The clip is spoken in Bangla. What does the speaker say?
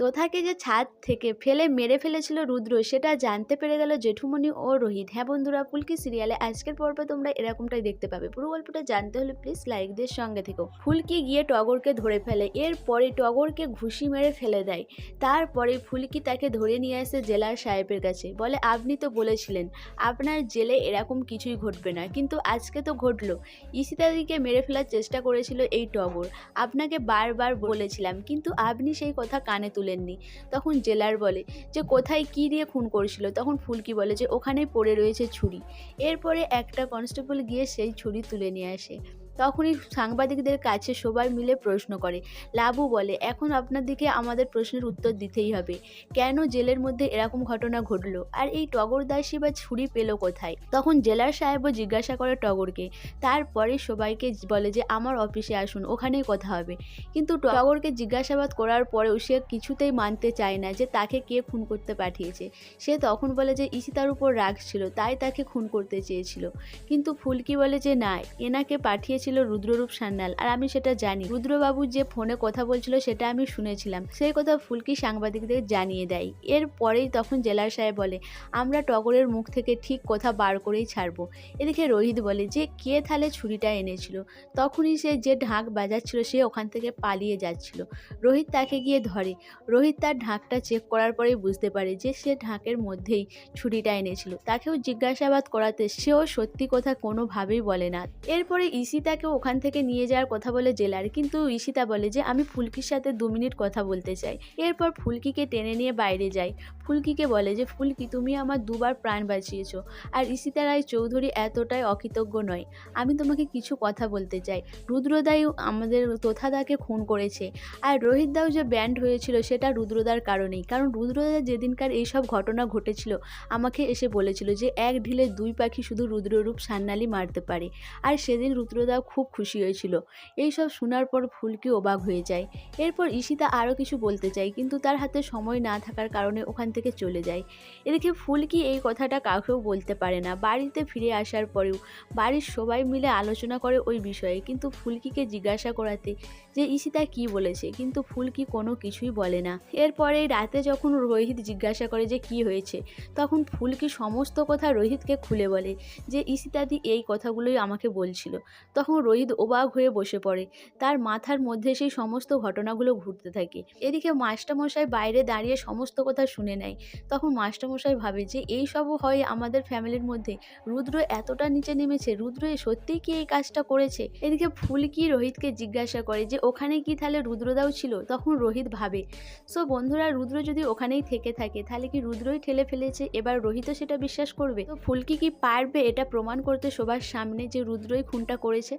তোথাকে যে ছাদ থেকে ফেলে মেরে ফেলেছিল রুদ্র, সেটা জানতে পেরে গেল জেঠুমনি ও রোহিত। হ্যাঁ বন্ধুরা, ফুলকি সিরিয়ালে আজকের পর্বে তোমরা এরকমটাই দেখতে পাবে। পুরো গল্পটা জানতে হলে প্লিজ লাইকদের সঙ্গে থেকো। ফুলকি গিয়ে টগরকে ধরে ফেলে, এরপরে টগরকে ঘুষি মেরে ফেলে দেয়। তারপরে ফুলকি তাকে ধরে নিয়ে আসে জেলার সাহেবের কাছে। বলে, আপনি তো বলেছিলেন, আপনার জেলে এরকম কিছুই ঘটবে না। কিন্তু আজকে তো ঘটলো। ইসিতাদিকে মেরে ফেলার চেষ্টা করেছিল এই টগর। আপনাকে বারবার বলেছিলাম, কিন্তু আপনি সেই কথা কানে তুলেননি। তখন জেলার বলে যে, কোথায় কি দিয়ে খুন করেছিল? তখন ফুলকি বলে যে, ওখানেই পড়ে রয়েছে ছুরি। এরপরে একটা কনস্টেবল গিয়ে সেই ছুরি তুলে নিয়ে আসে। তখনই সাংবাদিকদের কাছে সবাই মিলে প্রশ্ন করে, লাবু বলে, এখন আপনার দিকে আমাদের প্রশ্নের উত্তর দিতেই হবে। কেন জেলের মধ্যে এরকম ঘটনা ঘটলো? আর এই টগর দাসী বা ছুরি পেল কোথায়? তখন জেলার সাহেবও জিজ্ঞাসা করে টগরকে। তারপরে সবাইকে বলে যে, আমার অফিসে আসুন, ওখানেই কথা হবে। কিন্তু টগরকে জিজ্ঞাসাবাদ করার পরেও সে কিছুতেই মানতে চায় না যে, তাকে কে খুন করতে পাঠিয়েছে। সে তখন বলে যে ইসিতার উপর রাগ ছিল, তাই তাকে খুন করতে চেয়েছিল। কিন্তু ফুলকি বলে যে, না, এনাকে পাঠিয়েছিল রুদ্ররূপ সান্যাল, আর আমি সেটা জানি। রুদ্রবাবু যে ফোনে কথা বলছিল সেটা আমি শুনেছিলাম। সেই কথা ফুলকি সাংবাদিকদের জানিয়ে দেয়। এর পরেই তখন জেলার সাহেব বলে, আমরা টগরের মুখ থেকে ঠিক কথা বার করেই ছাড়বো। এদিকে রোহিত বলে, যে কে তাহলে ছুরিটা এনেছিল? তখনই সে যে ঢাক বাজাচ্ছিল সে ওখান থেকে পালিয়ে যাচ্ছিল। রোহিত তাকে গিয়ে ধরে। রোহিত তার ঢাকটা চেক করার পরেই বুঝতে পারে যে সে ঢাকের মধ্যেই ছুরিটা এনেছিল। তাকেও জিজ্ঞাসাবাদ করাতে সেও সত্যি কথা কোনোভাবেই বলে না। এরপরে ঈশিতাকে ওখান থেকে নিয়ে যাওয়ার কথা বলে জেলার, কিন্তু ঈশিতা বলে যে, আমি ফুলকির সাথে দু মিনিট কথা বলতে চাই। এরপর ফুলকিকে টেনে নিয়ে বাইরে যায়। ফুলকিকে বলে যে, ফুলকি, তুমি আমার দুবার প্রাণ বাঁচিয়েছো, আর ঈশিতা রায় চৌধুরী এতটাই অকৃতজ্ঞ নয়। আমি তোমাকে কিছু কথা বলতে চাই। রুদ্রদাই আমাদের তোথাদাকে খুন করেছে। আর রোহিত দাও যে ব্যান্ড হয়েছিল, সেটা রুদ্রদার কারণেই। কারণ রুদ্রদা যেদিনকার এইসব ঘটনা ঘটেছিল, আমাকে এসে বলেছিল যে, এক ঢিলে দুই পাখি শুধু রুদ্ররূপ সান্নালি মারতে পারে। আর সেদিন রুদ্রদাও খুব খুশি হয়েছিল। এইসব শোনার পর ফুলকি অবাক হয়ে যায়। এরপর ঈশিতা আরও কিছু বলতে চায়, কিন্তু তার হাতে সময় না থাকার কারণে ওখান থেকে চলে যায়। এদিকে ফুলকি এই কথাটা কাউকেও বলতে পারে না। বাড়িতে ফিরে আসার পরেও বাড়ির সবাই মিলে আলোচনা করে ওই বিষয়ে, কিন্তু ফুলকিকে জিজ্ঞাসা করাতে যে ঈশিতা কি বলেছে, কিন্তু ফুলকি কোনো কিছুই বলে না। এরপরে রাতে যখন রোহিত জিজ্ঞাসা করে যে কি হয়েছে, তখন ফুলকি সমস্ত কথা রোহিতকে খুলে বলে যে, ঈশিতাদি এই কথাগুলোই আমাকে বলছিল। তখন রোহিত অবাক হয়ে বসে পড়ে। তার মাথার মধ্যে সেই সমস্ত ঘটনাগুলো ঘুরতে থাকে। এদিকে মাস্টারমশাই বাইরে দাঁড়িয়ে সমস্ত কথা শুনে নেয়। তখন মাস্টারমশাই ভাবে যে, এই সবও হয় আমাদের ফ্যামিলির মধ্যে। রুদ্র এতটা নিচে নেমেছে, রুদ্র সত্যিই কি এই কাজটা করেছে? এদিকে ফুলকি রোহিতকে জিজ্ঞাসা করে যে, ওখানে কি তাহলে রুদ্রদাও ছিল? তখন রোহিত ভাবে, সো বন্ধুরা, রুদ্র যদি ওখানেই থেকে থাকে, তাহলে কি রুদ্রই ঠেলে ফেলেছে? এবার রোহিতও সেটা বিশ্বাস করবে? তো ফুলকি কি পারবে এটা প্রমাণ করতে সবার সামনে যে রুদ্রই খুনটা করেছে?